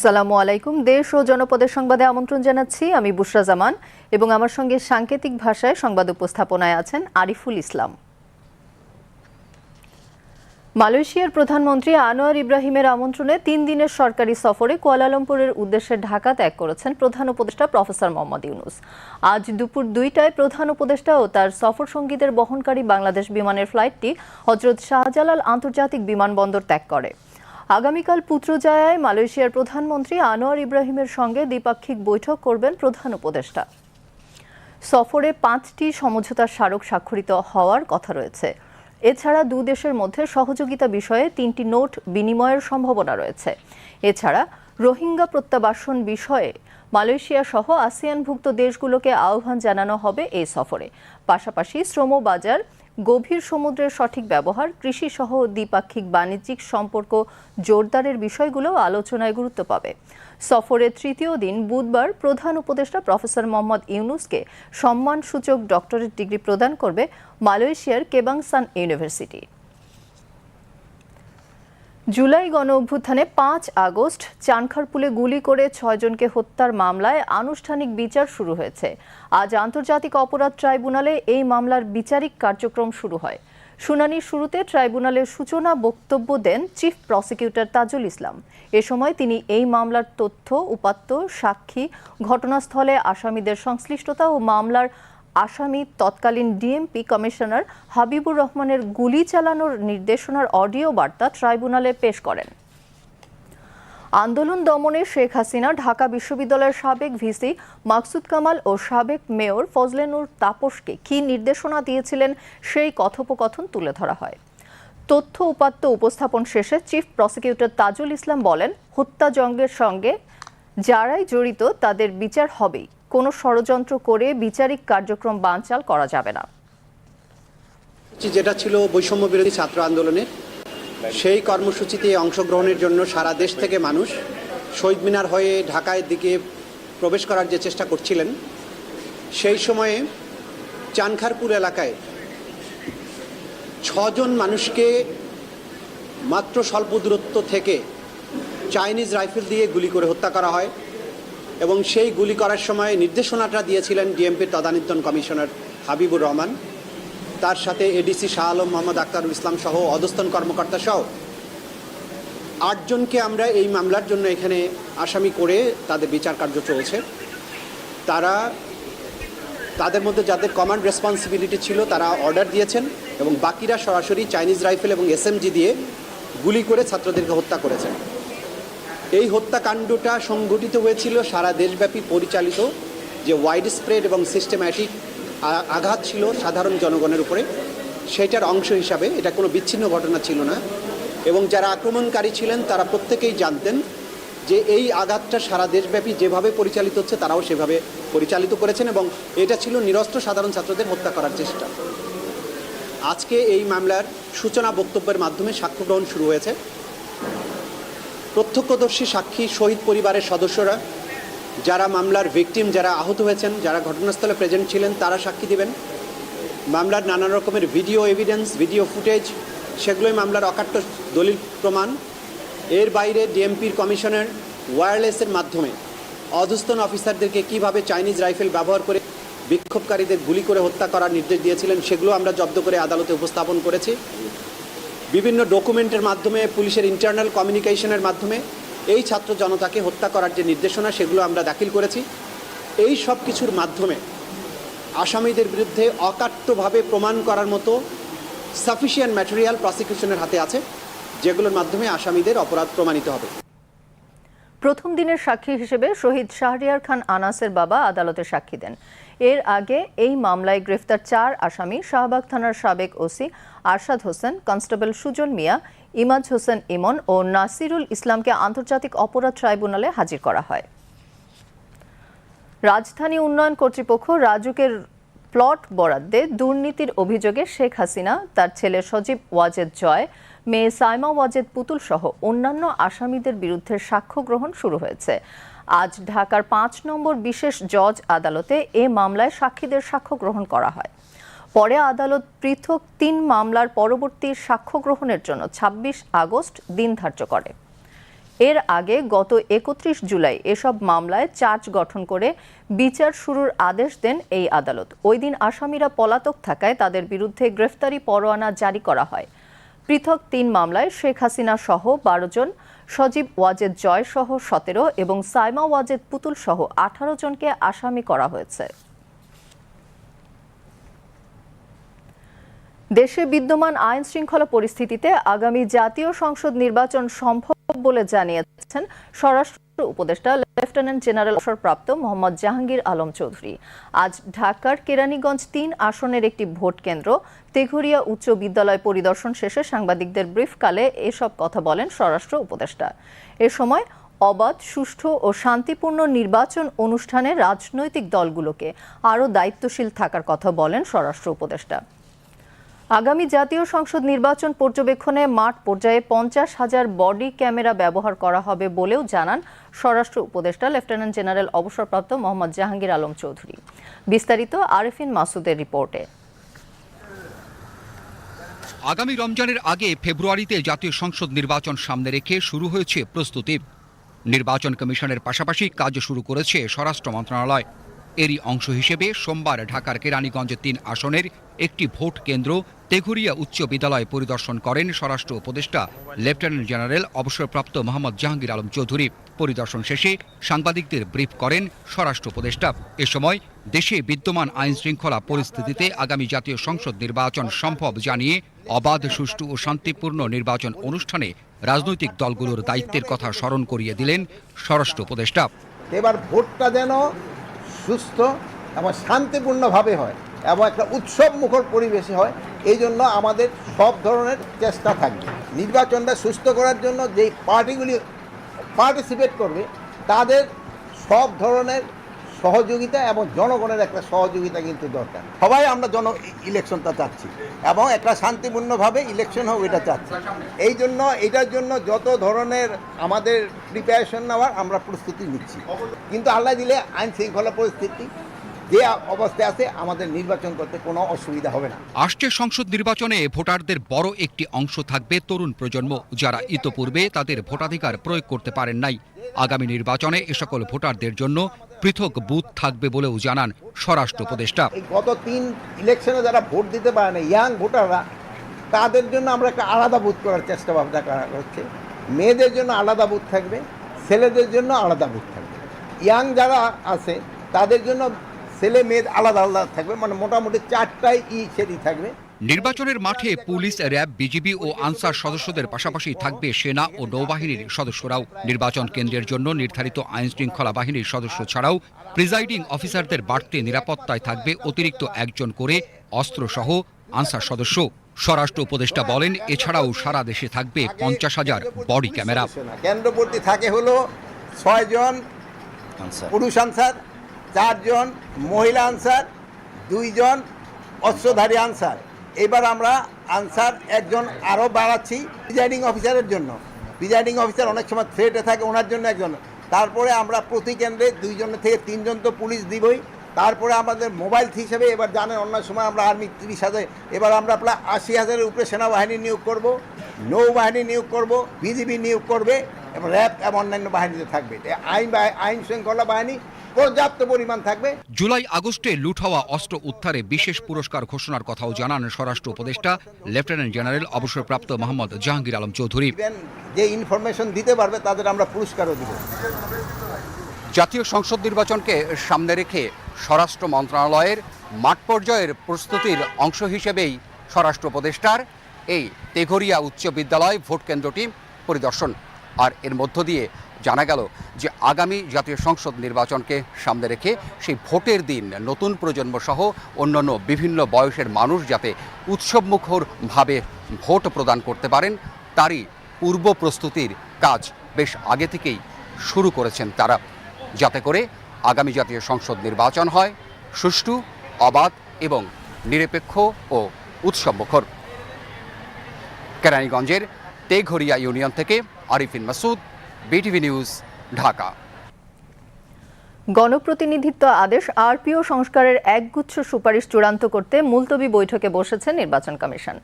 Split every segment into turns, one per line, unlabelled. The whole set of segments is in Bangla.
আসসালামু আলাইকুম। দেশ ও জনপদের সংবাদে আমন্ত্রণ জানাচ্ছি আমি বুশরা জামান এবং আমার সঙ্গে সাংকেতিক ভাষায় সংবাদ উপস্থাপনায় আছেন আরিফুল ইসলাম। মালয়েশিয়ার প্রধানমন্ত্রী আনোয়ার ইব্রাহিমের আমন্ত্রণে তিন দিনের সরকারি সফরে কুয়ালালামপুরের উদ্দেশ্যে ঢাকা ত্যাগ করেছেন প্রধান উপদেষ্টা প্রফেসর মোহাম্মদ ইউনুস। আজ দুপুর দুইটায় প্রধান উপদেষ্টা ও তার সফর সঙ্গীদের বহনকারী বাংলাদেশ বিমানের ফ্লাইটটি হজরত শাহজালাল আন্তর্জাতিক বিমানবন্দর ত্যাগ করে। আগামীকাল পুত্রজায়ায় মালয়েশিয়ার প্রধানমন্ত্রী আনোয়ার ইব্রাহিমের সঙ্গে দ্বিপাক্ষিক বৈঠক করবেন প্রধান উপদেষ্টা। সফরে পাঁচটি সমঝোতা স্মারক স্বাক্ষরিত হওয়ার কথা রয়েছে। এছাড়া দু দেশের মধ্যে সহযোগিতা বিষয়ে তিনটি নোট বিনিময়ের সম্ভাবনা রয়েছে। এছাড়া রোহিঙ্গা প্রত্যাবাসন বিষয়ে মালয়েশিয়া সহ আসিয়ানভুক্ত দেশগুলোকে আহ্বান জানানো হবে এই সফরে। পাশাপাশি শ্রম বাজার গভীর সমুদ্রের সঠিক ব্যবহার, কৃষি সহ দ্বিপাক্ষিক বাণিজ্যিক সম্পর্ক জোরদারের বিষয়গুলো আলোচনায় গুরুত্ব পাবে। সফরের তৃতীয় দিন বুধবার প্রধান উপদেষ্টা প্রফেসর মোহাম্মদ ইউনুসকে সম্মানসূচক ডক্টরেট ডিগ্রি প্রদান করবে মালয়েশিয়ার কেবাংসান ইউনিভার্সিটি। জুলাই গণ অভ্যুত্থানে পাঁচ আগস্ট চানখারপুলে গুলি করে ছয়জনকে হত্যার মামলায় আনুষ্ঠানিক বিচার শুরু হয়েছে। আজ আন্তর্জাতিক অপরাধ ট্রাইব্যুনালে এই মামলার বিচারিক কার্যক্রম শুরু হয়। শুনানির শুরুতে ট্রাইব্যুনালের সূচনা বক্তব্য দেন চিফ প্রসিকিউটর তাজুল ইসলাম। এ সময় তিনি এই মামলার তথ্য, উপাত্ত, সাক্ষী, ঘটনাস্থলে আসামিদের সংশ্লিষ্টতা ও মামলার আসামি তৎকালীন ডিএমপি কমিশনার হাবিবুর রহমানের গুলি চালানোর নির্দেশনার অডিও বার্তা ট্রাইব্যুনালে পেশ করেন। আন্দোলন দমনে শেখ হাসিনা, ঢাকা বিশ্ববিদ্যালয়ের সাবেক ভিসি মাকসুদ কামাল ও সাবেক মেয়র ফজলেনুর তাপসকে কী নির্দেশনা দিয়েছিলেন সেই কথোপকথন তুলে ধরা হয়। তথ্য উপাত্ত উপস্থাপন শেষে চিফ প্রসিকিউটর তাজুল ইসলাম বলেন হত্যাযজ্ঞের সঙ্গে যারাই জড়িত তাদের বিচার হবেই। কোনো ষড়যন্ত্র করে বিচারিক কার্যক্রম বানচাল করা যাবে না।
যেটা ছিল বৈষম্য বিরোধী ছাত্র আন্দোলনের, সেই কর্মসূচিতে অংশগ্রহণের জন্য সারা দেশ থেকে মানুষ শহীদ মিনার হয়ে ঢাকায় দিকে প্রবেশ করার যে চেষ্টা করছিলেন, সেই সময়ে চানখারপুর এলাকায় ছজন মানুষকে মাত্র স্বল্প দূরত্ব থেকে চাইনিজ রাইফেল দিয়ে গুলি করে হত্যা করা হয়। এবং সেই গুলি করার সময় নির্দেশনাটা দিয়েছিলেন ডিএমপির তদানীন্তন কমিশনার হাবিবুর রহমান। তার সাথে এডিসি শাহ আলম, মোহাম্মদ আক্তারুল ইসলাম সহ অধস্তন কর্মকর্তা সহ আটজনকে আমরা এই মামলার জন্য এখানে আসামি করে তাদের বিচার কার্য চলছে। তারা, তাদের মধ্যে যাদের কমান্ড রেসপন্সিবিলিটি ছিল তারা অর্ডার দিয়েছেন এবং বাকিরা সরাসরি চাইনিজ রাইফেল এবং এসএমজি দিয়ে গুলি করে ছাত্রদেরকে হত্যা করেছেন। এই হত্যাকাণ্ডটা সংঘটিত হয়েছিল সারা দেশব্যাপী পরিচালিত, যে ওয়াইড স্প্রেড এবং সিস্টেম্যাটিক আঘাত ছিল সাধারণ জনগণের উপরে, সেটার অংশ হিসাবে এটা কোনো বিচ্ছিন্ন ঘটনা ছিল না। এবং যারা আক্রমণকারী ছিলেন, তারা প্রত্যেকেই জানতেন যে এই আঘাতটা সারা দেশব্যাপী যেভাবে পরিচালিত হচ্ছে, তারাও সেভাবে পরিচালিত করেছেন এবং এটা ছিল নিরস্ত্র সাধারণ ছাত্রদের হত্যা করার চেষ্টা। আজকে এই মামলার সূচনা বক্তব্যের মাধ্যমে সাক্ষ্য গ্রহণ শুরু হয়েছে। প্রত্যক্ষদর্শী সাক্ষী শহীদ পরিবারের সদস্যরা, যারা মামলার ভিকটিম যারা আহত হয়েছেন, যারা ঘটনাস্থলে প্রেজেন্ট ছিলেন, তারা সাক্ষী দিবেন। মামলার নানা রকমের ভিডিও এভিডেন্স ভিডিও ফুটেজ সেগুলোই মামলার অকাট্য দলিল প্রমাণ। এর বাইরে ডিএমপির কমিশনের ওয়্যারলেসের মাধ্যমে অধস্তন অফিসারদেরকে কীভাবে চাইনিজ রাইফেল ব্যবহার করে বিক্ষোভকারীদের গুলি করে হত্যা করার নির্দেশ দিয়েছিলেন, সেগুলো আমরা জব্দ করে আদালতে উপস্থাপন করেছি। বিভিন্ন ডকুমেন্টের মাধ্যমে, পুলিশের ইন্টারনাল কমিউনিকেশনের মাধ্যমে এই ছাত্র জনতাকে হত্যা করার যে নির্দেশনা, সেগুলো আমরা দাখিল করেছি। এই সব কিছুর মাধ্যমে আসামিদের বিরুদ্ধে অকাট্যভাবে প্রমাণ করার মতো সাফিসিয়েন্ট ম্যাটেরিয়াল প্রসিকিউশনের হাতে আছে, যেগুলোর মাধ্যমে আসামিদের অপরাধ প্রমাণিত হবে।
প্রথম দিনের সাক্ষী হিসেবে শহীদ শাহরিয়ার খান আনাসের বাবা আদালতে সাক্ষী দেন। এর আগে এই মামলায় গ্রেফতার চার আসামি, শাহবাগ থানার সাবেক ওসি আরশাদ হোসেন, কনস্টেবল সুজন মিয়া, ইমাজ হোসেন ইমন ও নাসিরুল ইসলামকে আন্তর্জাতিক অপরাধ ট্রাইব্যুনালে হাজির করা হয়। রাজধানী উন্নয়ন কর্তৃপক্ষ রাজুকের প্লট বরাদ্দে দুর্নীতির অভিযোগে শেখ হাসিনা, তার ছেলে সজীব ওয়াজেদ জয় মেয়ে সাইমা ওয়াজেদ পুতুল সহ অন্যান্য আসামিদের বিরুদ্ধে সাক্ষ্য গ্রহণ শুরু হয়েছে। আজ ঢাকার পাঁচ নম্বর বিশেষ জজ আদালতে এ মামলায় সাক্ষীদের সাক্ষ্য গ্রহণ করা হয়। পরে আদালত পৃথক তিন মামলার পরবর্তী সাক্ষ্য গ্রহণের জন্য ২৬ আগস্ট দিন ধার্য করে। এর আগে গত একত্রিশ জুলাই এসব মামলায় চার্জ গঠন করে বিচার শুরুর আদেশ দেন এই আদালত। ওই দিন আসামিরা পলাতক থাকায় তাদের বিরুদ্ধে গ্রেফতারি পরোয়ানা জারি করা হয়। পৃথক তিন মামলায় শেখ হাসিনা সহ বারো জন, সজীব ওয়াজেদ জয় সহ সতেরো এবং সাইমা ওয়াজেদ পুতুল সহ আঠারো জনকে আসামি করা হয়েছে। দেশে বিদ্যমান আইন শৃঙ্খলা পরিস্থিতিতে আগামী জাতীয় সংসদ নির্বাচন সম্ভব বলে জানিয়েছেন স্বরাষ্ট্র উপদেষ্টা, লেফটেন্যান্ট জেনারেল অবসরপ্রাপ্ত মোহাম্মদ জাহাঙ্গীর আলম চৌধুরী। আজ ঢাকার কেরানীগঞ্জ তিন আসনের একটি ভোট কেন্দ্র, তেঘুরিয়া উচ্চ বিদ্যালয় পরিদর্শন শেষে সাংবাদিকদের ব্রিফকালে এসব কথা বলেন স্বরাষ্ট্র উপদেষ্টা। এ সময় অবাধ, সুষ্ঠু ও শান্তিপূর্ণ নির্বাচন অনুষ্ঠানে রাজনৈতিক দলগুলোকে আরও দায়িত্বশীল থাকার কথা বলেন স্বরাষ্ট্র উপদেষ্টা। আগামী জাতীয় সংসদ নির্বাচন পর্যবেক্ষণে মাঠ পর্যায়ে পঞ্চাশ হাজার বডি ক্যামেরা ব্যবহার করা হবে বলেও জানান স্বরাষ্ট্র উপদেষ্টা লেফটেন্যান্ট জেনারেল অবসরপ্রাপ্ত মোহাম্মদ জাহাঙ্গীর আলম চৌধুরী। বিস্তারিত আরেফিন মাসুদের রিপোর্টে।
আগামী রমজানের আগে ফেব্রুয়ারিতে জাতীয় সংসদ নির্বাচন সামনে রেখে শুরু হয়েছে প্রস্তুতি। নির্বাচন কমিশনের পাশাপাশি কাজ শুরু করেছে স্বরাষ্ট্র মন্ত্রণালয়। এরই অংশ হিসেবে সোমবার ঢাকার কেরানীগঞ্জে তিন আসনের একটি ভোট কেন্দ্র তেঘুরিয়া উচ্চ বিদ্যালয় পরিদর্শন করেন স্বরাষ্ট্র উপদেষ্টা লেফটেন্যান্ট জেনারেল অবসরপ্রাপ্ত মোহাম্মদ জাহাঙ্গীর আলম চৌধুরী। পরিদর্শন শেষে সাংবাদিকদের ব্রিফ করেন স্বরাষ্ট্র উপদেষ্টা। এ সময় দেশে বিদ্যমান আইন শৃঙ্খলা পরিস্থিতিতে আগামী জাতীয় সংসদ নির্বাচন সম্ভব জানিয়ে অবাধ, সুষ্ঠু ও শান্তিপূর্ণ নির্বাচন অনুষ্ঠানে রাজনৈতিক দলগুলোর দায়িত্বের কথা স্মরণ করিয়ে দিলেন স্বরাষ্ট্র উপদেষ্টা।
এবার ভোটটা যেন সুস্থ এবং শান্তিপূর্ণভাবে হয় এবং একটা উৎসব মুখর পরিবেশে হয়, এই জন্য আমাদের সব ধরনের চেষ্টা থাকবে। নির্বাচনটা সুস্থ করার জন্য যেই পার্টিগুলি পার্টিসিপেট করবে, তাদের সব ধরনের সহযোগিতা এবং জনগণের একটা সহযোগিতা কিন্তু দরকার। সবাই আমরা জন ইলেকশনটা চাচ্ছি এবং একটা শান্তিপূর্ণভাবে ইলেকশন হোক এটা চাচ্ছি। এই জন্য, এটার জন্য যত ধরনের আমাদের প্রিপারেশন নেওয়ার আমরা প্রস্তুতি নিচ্ছি। কিন্তু আল্লাহ দিলে আইন শৃঙ্খলা পরিস্থিতি, যে অবস্থায় আছে, আমাদের নির্বাচন করতে কোনো অসুবিধা হবে না।
আসছে সংসদ নির্বাচনে ভোটারদের বড় একটি অংশ থাকবে তরুণ প্রজন্ম, যারা ইতোপূর্বে তাদের ভোটাধিকার প্রয়োগ করতে পারেন নাই। আগামী নির্বাচনে এ সকল ভোটারদের জন্য পৃথক বুথ থাকবে বলেও জানান স্বরাষ্ট্র উপদেষ্টা।
গত তিন ইলেকশনে যারা ভোট দিতে পারে না, ইয়াং ভোটাররা, তাদের জন্য আমরা একটা আলাদা বুথ করার চেষ্টা ভাবনা করা হচ্ছে। মেয়েদের জন্য আলাদা বুথ থাকবে, ছেলেদের জন্য আলাদা বুথ থাকবে। ইয়াং যারা আছে, তাদের জন্য ছেলে মেয়ে আলাদা আলাদা থাকবে মানে মোটামুটি চারটাই ই সেটি থাকবে।
নির্বাচনের মাঠে পুলিশ র্যাব বিজিবি ও আনসার সদস্যদের পাশাপাশি থাকবে সেনা ও নৌবাহিনীর সদস্যরাও। নির্বাচন কেন্দ্রের জন্য নির্ধারিত আইন শৃঙ্খলা বাহিনীর সদস্য ছাড়াও প্রিজাইডিং অফিসারদের বাড়তি নিরাপত্তায় থাকবে অতিরিক্ত একজন করে অস্ত্রসহ আনসার সদস্য। স্বরাষ্ট্র উপদেষ্টা বলেন এছাড়াও সারা দেশে থাকবে পঞ্চাশ হাজার বডি ক্যামেরা।
কেন্দ্রবর্তী থাকে হলো ছয়জন পুরুষ আনসার চারজন মহিলা আনসার দুইজন অস্ত্রধারী আনসার। এবার আমরা আনসার একজন আরও বাড়াচ্ছি প্রিজাইডিং অফিসারের জন্য। প্রিজাইডিং অফিসার অনেক সময় থ্রেটে থাকে ওনার জন্য একজন। তারপরে আমরা প্রতি কেন্দ্রে দুইজন থেকে তিনজন তো পুলিশ দিবই। তারপরে আমাদের মোবাইল হিসেবে এবার জানেন অন্য সময় আমরা আর্মি তিরিশ হাজার। এবার আমরা প্রায় আশি হাজারের উপরে সেনাবাহিনী নিয়োগ করব, নৌবাহিনী নিয়োগ করব, বিজিবি নিয়োগ করবে এবং র্যাব এবং অন্যান্য বাহিনীতে থাকবে। আইন আইন শৃঙ্খলা বাহিনী পর্যাপ্ত পরিমাণ থাকবে।
জুলাই আগস্টে লুট হওয়া অস্ত্র উদ্ধারে বিশেষ পুরস্কার ঘোষণার কথাও জানান স্বরাষ্ট্র উপদেষ্টা লেফটেন্যান্ট জেনারেল অবসরপ্রাপ্ত মোহাম্মদ জাহাঙ্গীর আলম চৌধুরী।
যে ইনফরমেশন দিতে পারবে তাদের আমরা পুরস্কারও দিব।
জাতীয় সংসদ নির্বাচনকে সামনে রেখে স্বরাষ্ট্র মন্ত্রণালয়ের মাঠ পর্যায়ের প্রস্তুতির অংশ হিসেবেই স্বরাষ্ট্র উপদেষ্টার এই তেঘরিয়া উচ্চ বিদ্যালয় ভোট কেন্দ্রটি পরিদর্শন। আর এর মধ্য দিয়ে জানা গেল যে আগামী জাতীয় সংসদ নির্বাচনকে সামনে রেখে সেই ভোটের দিন, নতুন প্রজন্ম সহ অন্যান্য বিভিন্ন বয়সের মানুষ যাতে উৎসবমুখরভাবে ভোট প্রদান করতে পারেন, তারই পূর্ব প্রস্তুতির কাজ বেশ আগে থেকেই শুরু করেছেন তারা। যাতে করে আগামী জাতীয় সংসদ নির্বাচন হয় সুষ্ঠু, অবাধ এবং নিরপেক্ষ ও উৎসবমুখর। কেরানীগঞ্জের তেঘরিয়া ইউনিয়ন থেকে আরিফিন মাসুদ, বিটিভি নিউজ ঢাকা।
গণপ্রতিনিধিত্ব আদেশ আরপিও সংস্কারের একগুচ্ছ সুপারিশ চূড়ান্ত করতে মুলতবি বৈঠকে বসেছে নির্বাচন কমিশন।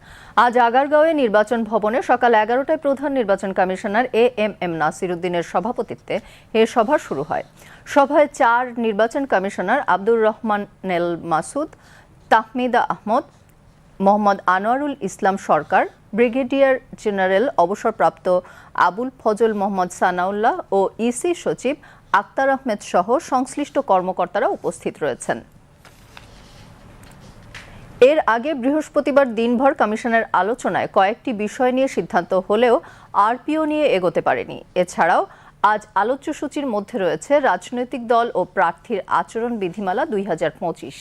আজ আগারগাঁওয়ে নির্বাচন ভবনে সকাল এগারোটায় প্রধান নির্বাচন commissioner A M M Nasir উদ্দিনের সভাপতিত্বে এ সভা শুরু হয়। সভায় চার নির্বাচন commissioner Abdur Rahman Nel Masud, Tahmida Ahmed Mohammad Anwarul Islam Sarkar, brigadier general অবসরপ্রাপ্ত আবুল ফজল মোহাম্মদ সানাউল্লাহ ও ইসি সচিব আক্তার আহমেদ সহ সংশ্লিষ্ট কর্মকর্তারা উপস্থিত রয়েছেন। এর আগে বৃহস্পতিবার দিনভর কমিশনের আলোচনায় কয়েকটি বিষয় নিয়ে সিদ্ধান্ত হলেও আরপিও নিয়ে এগোতে পারেনি। এছাড়াও আজ আলোচ্য সূচির মধ্যে রয়েছে রাজনৈতিক দল ও প্রার্থীর আচরণ বিধিমালা দুই হাজার পঁচিশ।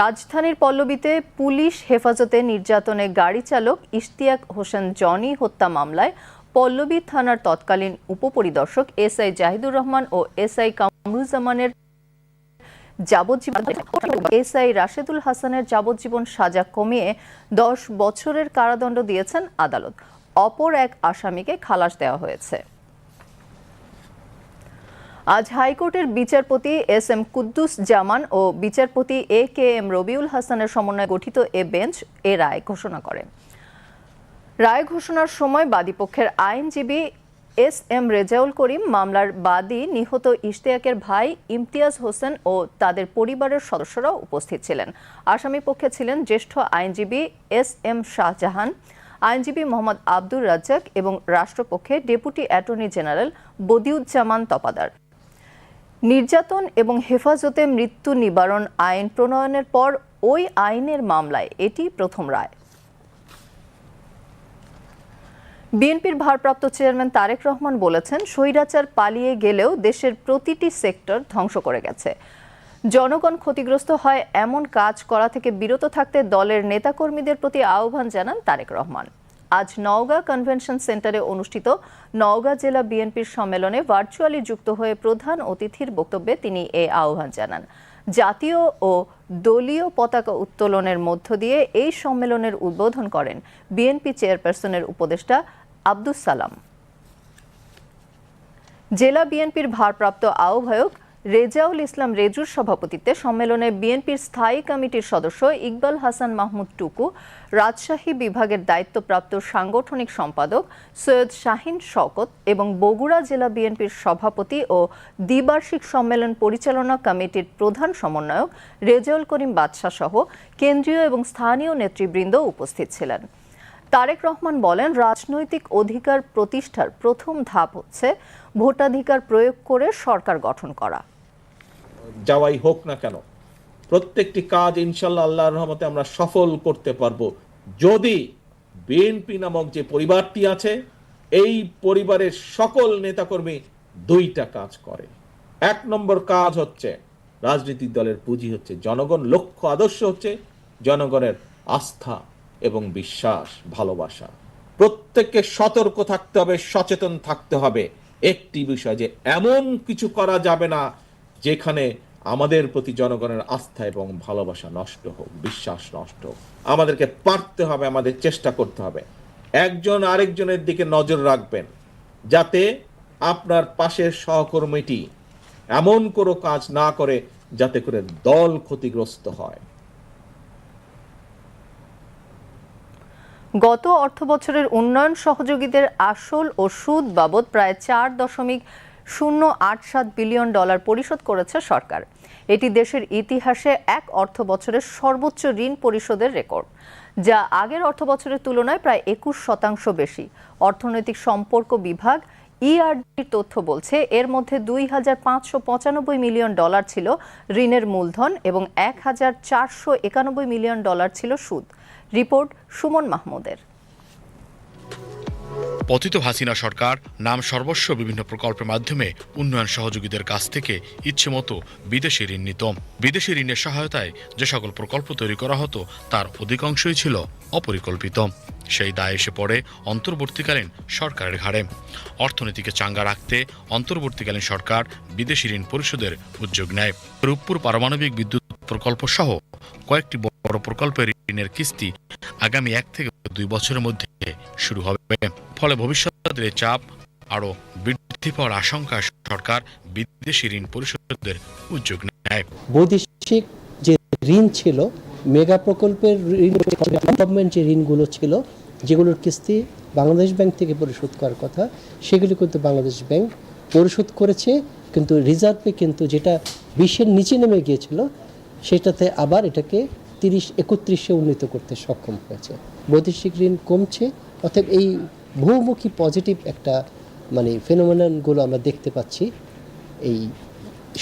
রাজধানীর পল্লবীতে পুলিশ হেফাজতে নির্যাতনে গাড়ি চালক ইশতিয়াক হোসেন জনি হত্যা মামলায় পল্লবী থানার তৎকালীন উপপরিদর্শক এসআই জাহিদুর রহমান ও এসআই কামরুজ্জামানের যাবজ্জীবন এসআই রাশেদুল হাসানের যাবজ্জীবন সাজা কমিয়ে দশ বছরের কারাদণ্ড দিয়েছেন আদালত। অপর এক আসামিকে খালাস দেওয়া হয়েছে। আজ হাইকোর্টের বিচারপতি এস এম কুদ্দুস জামান ও বিচারপতি এ কে এম রবিউল হাসানের সমন্বয়ে গঠিত এ বেঞ্চ এ রায় ঘোষণা করে। রায় ঘোষণার সময় বাদীপক্ষের আইনজীবী এস এম রেজাউল করিম মামলার বাদী নিহত ইশতিয়াকের ভাই ইমতিয়াজ হোসেন ও তাদের পরিবারের সদস্যরাও উপস্থিত ছিলেন। আসামি পক্ষে ছিলেন জ্যেষ্ঠ আইনজীবী এস এম শাহজাহান, আইনজীবী মোহাম্মদ আব্দুর রাজ্জাক এবং রাষ্ট্রপক্ষে deputy attorney general Badiuzzaman Tapadar. নির্যাতন এবং হেফাজতে মৃত্যু নিবারণ আইন প্রণয়নের পর ওই আইনের মামলায় এটি প্রথম রায়। বিএনপির ভারপ্রাপ্ত চেয়ারম্যান তারেক রহমান বলেছেন, স্বৈরাচার পালিয়ে গেলেও দেশের প্রতিটি সেক্টর ধ্বংস করে গেছে। জনগণ ক্ষতিগ্রস্ত হয় এমন কাজ করা থেকে বিরত থাকতে দলের নেতাকর্মীদের প্রতি আহ্বান জানান তারেক রহমান। আজ নওগাঁ কনভেনশন সেন্টারে অনুষ্ঠিত নওগাঁ জেলা বিএনপির সম্মেলনে ভার্চুয়ালি যুক্ত হয়ে প্রধান অতিথির বক্তব্যে তিনি এ আহ্বান জানান। জাতীয় ও দলীয় পতাকা উত্তোলনের মধ্য দিয়ে এই সম্মেলনের উদ্বোধন করেন বিএনপি চেয়ারপারসনের উপদেষ্টা আব্দুস সালাম। জেলা বিএনপির ভারপ্রাপ্ত আহ্বায়ক রেজাউল ইসলাম রেজুর সভাপতিত্বে সম্মেলনে বিএনপির স্থায়ী কমিটির সদস্য ইকবাল হাসান মাহমুদ টুকু, রাজশাহী বিভাগের দায়িত্বপ্রাপ্ত সাংগঠনিক সম্পাদক সৈয়দ শাহিন শওকত এবং বগুড়া জেলা বিএনপির সভাপতি ও দ্বিবার্ষিক সম্মেলন পরিচালনা কমিটির প্রধান সমন্বয়ক রেজাউল করিম বাদশাহ সহ কেন্দ্রীয় এবং স্থানীয় নেতৃবৃন্দ উপস্থিত ছিলেন। তারেক রহমান বলেন, রাজনৈতিক অধিকার প্রতিষ্ঠার প্রথম ধাপ হচ্ছে ভোটাধিকার প্রয়োগ করে সরকার গঠন করা।
যাওয়াই হোক না কেন, প্রত্যেকটি কাজ ইনশাল্লাহ আল্লাহর রহমতে আমরা সফল করতে পারব। যদি বিএনপি নামক যে পরিবারটি আছে, এই পরিবারের সকল নেতাকর্মী দুইটা কাজ করে। এক নম্বর কাজ হচ্ছে, রাজনৈতিক দলের পুঁজি হচ্ছে জনগণ, লক্ষ্য আদর্শ হচ্ছে জনগণের আস্থা এবং বিশ্বাস, ভালোবাসা। প্রত্যেককে সতর্ক থাকতে হবে, সচেতন থাকতে হবে। একটি বিষয় যে এমন কিছু করা যাবে না যেখানে আমাদের প্রতি জনগণের আস্থা এবং ভালোবাসা নষ্ট হোক, বিশ্বাস নষ্ট হোক, আমাদেরকে পারতে হবে, আমাদের চেষ্টা করতে হবে। একজন আরেকজনের দিকে নজর রাখবেন, যাতে আপনার পাশের সহকর্মীটি এমন কোনো কাজ না করে যাতে করে দল ক্ষতিগ্রস্ত হয়।
গত অর্থ বছরের উন্নয়ন সহযোগীদের আসল ও সুদ বাবদ প্রায় চার দশমিক শূন্য আট সাত বিলিয়ন ডলার পরিশোধ করেছে সরকার। এটি দেশের ইতিহাসে এক অর্থ বছরের সর্বোচ্চ ঋণ পরিশোধের রেকর্ড, যা আগের অর্থ বছরের তুলনায় প্রায় একুশ শতাংশ বেশি। অর্থনৈতিক সম্পর্ক বিভাগ ইআরডির তথ্য বলছে, এর মধ্যে দুই হাজার পাঁচশো পঁচানব্বই মিলিয়ন ডলার ছিল ঋণের মূলধন এবং এক হাজার চারশো একানব্বই মিলিয়ন ডলার ছিল সুদ। রিপোর্ট সুমন মাহমুদের।
পতিত হাসিনা সরকার নাম সর্বস্ব বিভিন্ন প্রকল্পের মাধ্যমে উন্নয়ন সহযোগীদের কাছ থেকে ইচ্ছে মতো বিদেশি ঋণ নিত। বিদেশি ঋণের সহায়তায় যে সকল প্রকল্প তৈরি করা হতো, তার অধিকাংশই ছিল অপরিকল্পিত। সেই দায় এসে পড়ে অন্তর্বর্তীকালীন সরকারের ঘাড়ে। অর্থনীতিকে চাঙ্গা রাখতে অন্তর্বর্তীকালীন সরকার বিদেশি ঋণ পরিশোধের উদ্যোগ নেয়। রূপপুর পারমাণবিক বিদ্যুৎ প্রকল্প সহ কয়েকটি বড় প্রকল্পের ঋণের কিস্তি আগামী এক থেকে দুই বছরের মধ্যে শুরু হবে। ফলে ভবিষ্যতের চাপ আরও বৃদ্ধি পাওয়ার আশঙ্কা সরকার বিদেশি ঋণ পরিশোধের উদ্যোগ নেয়।
বৈদেশিক যে ঋণ ছিল, মেগা প্রকল্পের ঋণ যে ঋণগুলো ছিল, যেগুলোর কিস্তি বাংলাদেশ ব্যাংক থেকে পরিশোধ করার কথা, সেগুলি কিন্তু বাংলাদেশ ব্যাংক পরিশোধ করেছে। কিন্তু রিজার্ভে কিন্তু যেটা বিশের নিচে নেমে গিয়েছিল, সেটাতে আবার এটাকে তিরিশ, একত্রিশে উন্নীত করতে সক্ষম হয়েছে। বৈদেশিক ঋণ কমছে অর্থাৎ এই বহুমুখী পজিটিভ একটা মানে ফেনোমেননগুলো আমরা দেখতে পাচ্ছি এই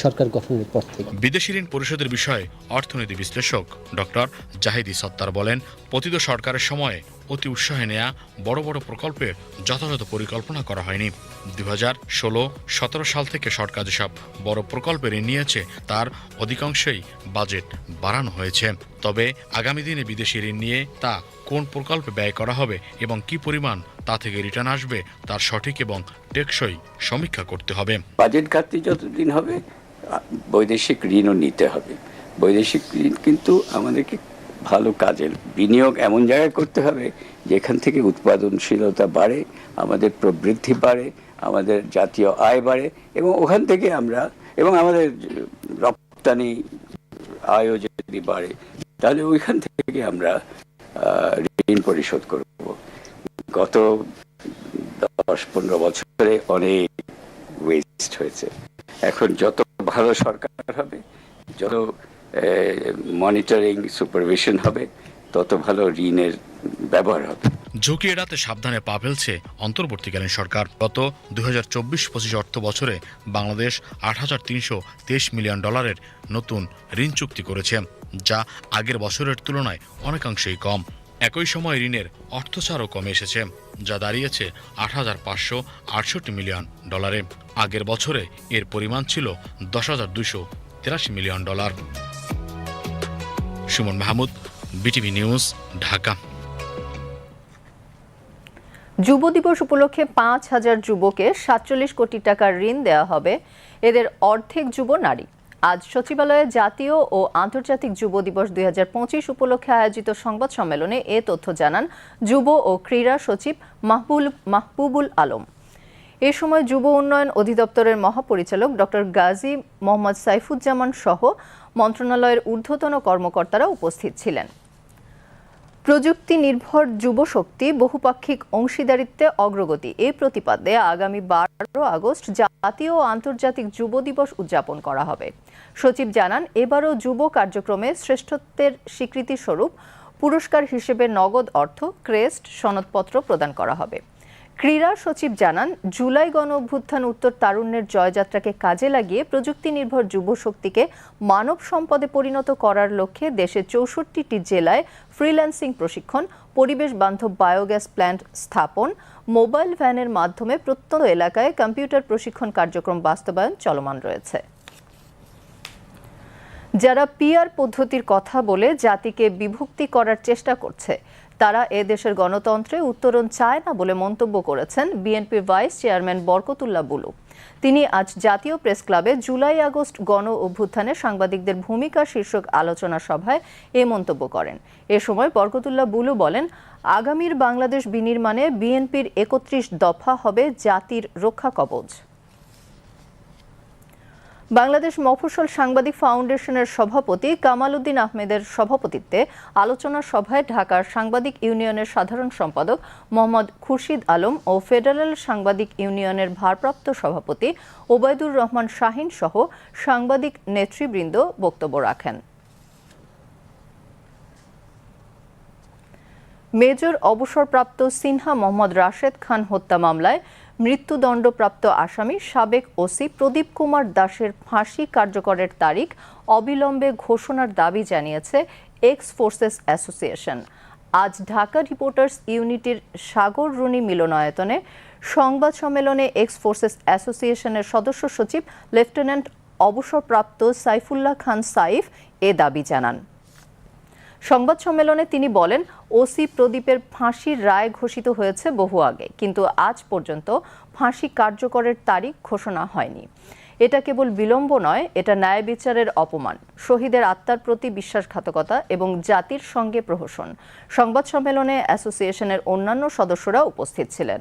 সরকার গঠনের পর থেকে।
বিদেশি ঋণ পরিশোধের বিষয়ে অর্থনীতি বিশ্লেষক ডক্টর জাহিদি সত্তার বলেন, পতিত সরকারের সময়ে অতি উৎসাহে নেয়া বড় বড় প্রকল্পে যথাযথ পরিকল্পনা করা হয়নি। দুই হাজার ষোলো, সতেরো সাল থেকে সরকার যেসব বড় প্রকল্পে ঋণ নিয়েছে, তার অধিকাংশই বাজেট বাড়ানো হয়েছে। তবে আগামী দিনে বিদেশি ঋণ নিয়ে তা কোন প্রকল্পে ব্যয় করা হবে এবং কি পরিমাণ তা থেকে রিটার্ন আসবে, তার সঠিক এবং টেকসই সমীক্ষা করতে হবে।
বাজেট ঘাটতি যতদিন হবে বৈদেশিক ঋণও নিতে হবে। বৈদেশিক ঋণ কিন্তু আমাদেরকে ভালো কাজের বিনিয়োগ এমন জায়গায় করতে হবে, যেখান থেকে উৎপাদনশীলতা বাড়ে, আমাদের প্রবৃদ্ধি বাড়ে, আমাদের জাতীয় আয় বাড়ে, এবং ওখান থেকে আমরা, এবং আমাদের রপ্তানি আয়ও যদি বাড়ে, তাহলে ওইখান থেকে আমরা ঋণ পরিশোধ করব। গত দশ পনেরো বছরে অনেক ওয়েস্ট হয়েছে। এখন যত ভালো সরকার হবে, যত মনিটরিং সুপারভিশন হবে, তত ভালো ঋণের ব্যবহার হবে।
ঝুঁকি এড়াতে সাবধানে পা ফেলছে অন্তর্বর্তীকালীন সরকার। গত দুই হাজার চব্বিশ পঁচিশ অর্থ বছরে বাংলাদেশ আট হাজার তিনশো তেইশ মিলিয়ন ডলারের নতুন ঋণ চুক্তি করেছে, যা আগের বছরের তুলনায় অনেকাংশেই কম। একই সময় ঋণের অর্থচারও কমে এসেছে, যা দাঁড়িয়েছে আট হাজার পাঁচশো আটষট্টি মিলিয়ন ডলারে। আগের বছরে এর পরিমাণ ছিল দশ হাজার দুশো তিরাশি million dollar. Suman Mahmud, BTV news, Dhaka.
যুব দিবস উপলক্ষে পাঁচ হাজার যুবকে সাতচল্লিশ কোটি টাকার ঋণ দেওয়া হবে। এদের অর্ধেক যুব নারী। আজ সচিবালয়ে জাতীয় ও আন্তর্জাতিক যুব দিবস দুই উপলক্ষে আয়োজিত সংবাদ সম্মেলনে এ তথ্য জানান যুব ও ক্রীড়া সচিব মাহবুল মাহবুবুল আলম। এ সময় যুব উন্নয়ন অধিদপ্তরের মহাপরিচালক ডক্টর গাজী মোহাম্মদ সাইফুজ্জামান সহ মন্ত্রণালয়ের ঊর্ধ্বতন কর্মকর্তারা উপস্থিত ছিলেন। প্রযুক্তি নির্ভর যুব শক্তি বহুপাক্ষিক অংশীদারিত্বে অগ্রগতি। এই প্রতিপাদ্যে আগামী বারো আগস্ট জাতীয় ও আন্তর্জাতিক যুব দিবস উদযাপন করা হবে। সচিব জানান, এবারও যুব কার্যক্রমে শ্রেষ্ঠত্বের স্বীকৃতি স্বরূপ পুরস্কার হিসেবে নগদ অর্থ, ক্রেস্ট, সনদপত্র প্রদান করা হবে। ক্রীড়া সচিব জানান, জুলাই গণ অভ্যুত্থান উত্তর তারুণ্যের জয়যাত্রাকে কাজে লাগিয়ে প্রযুক্তি নির্ভর যুব শক্তিকে মানব সম্পদে পরিণত করার লক্ষ্যে দেশের চৌষট্টিটি জেলায় ফ্রিল্যান্সিং প্রশিক্ষণ, পরিবেশ বান্ধব বায়োগ্যাস প্ল্যান্ট স্থাপন, মোবাইল ভ্যানের মাধ্যমে প্রত্যন্ত এলাকায় কম্পিউটার প্রশিক্ষণ কার্যক্রম বাস্তবায়ন চলমান রয়েছে। যারা পিআর পদ্ধতির কথা বলে জাতিকে বিভক্তি করার চেষ্টা করছে তারা এ দেশের গণতন্ত্রে উত্তরণ চায় না বলে মন্তব্য করেছেন বিএনপির ভাইস চেয়ারম্যান বরকতুল্লাহ বুলু। তিনি আজ জাতীয় প্রেস ক্লাবে জুলাই আগস্ট গণ অভ্যুত্থানে সাংবাদিকদের ভূমিকা শীর্ষক আলোচনা সভায় এ মন্তব্য করেন। এ সময় বরকতুল্লাহ বুলু বলেন, আগামীর বাংলাদেশ বিনির্মাণে বিএনপির একত্রিশ দফা হবে জাতির রক্ষা কবচ। বাংলাদেশ মফস্বল সাংবাদিক ফাউন্ডেশনের সভাপতি কামাল উদ্দিন আহমেদের সভাপতিত্বে আলোচনা সভায় ঢাকার সাংবাদিক ইউনিয়নের সাধারণ সম্পাদক মোহাম্মদ খুরশিদ আলম ও ফেডারেল সাংবাদিক ইউনিয়নের ভারপ্রাপ্ত সভাপতি ওবায়দুর রহমান শাহিন সহ সাংবাদিক নেতৃবৃন্দ বক্তব্য রাখেন। মেজর অবসরপ্রাপ্ত সিনহা মোহাম্মদ রাশেদ খান হত্যা মামলায় মৃত্যুদণ্ডপ্রাপ্ত আসামি সাবেক ওসি প্রদীপ কুমার দাসের ফাঁসি কার্যকরের তারিখ অবিলম্বে ঘোষণার দাবি জানিয়েছে এক্স ফোর্সেস অ্যাসোসিয়েশন। আজ ঢাকা রিপোর্টার্স ইউনিটির সাগর রুনি মিলনায়তনে সংবাদ সম্মেলনে এক্স ফোর্সেস অ্যাসোসিয়েশনের সদস্য সচিব লেফটেন্যান্ট অবসরপ্রাপ্ত সাইফুল্লাহ খান সাইফ এ দাবি জানান। সংবাদ সম্মেলনে তিনি বলেন, ওসি প্রদীপের ফাঁসির রায় ঘোষিত হয়েছে বহু আগে, কিন্তু আজ পর্যন্ত ফাঁসি কার্যকরের তারিখ ঘোষণা হয়নি। এটা কেবল বিলম্ব নয়, এটা ন্যায় বিচারের অপমান, শহীদের আত্মার প্রতি বিশ্বাসঘাতকতা এবং জাতির সঙ্গে প্রহসন। সংবাদ সম্মেলনে অ্যাসোসিয়েশনের অন্যান্য সদস্যরা উপস্থিত ছিলেন।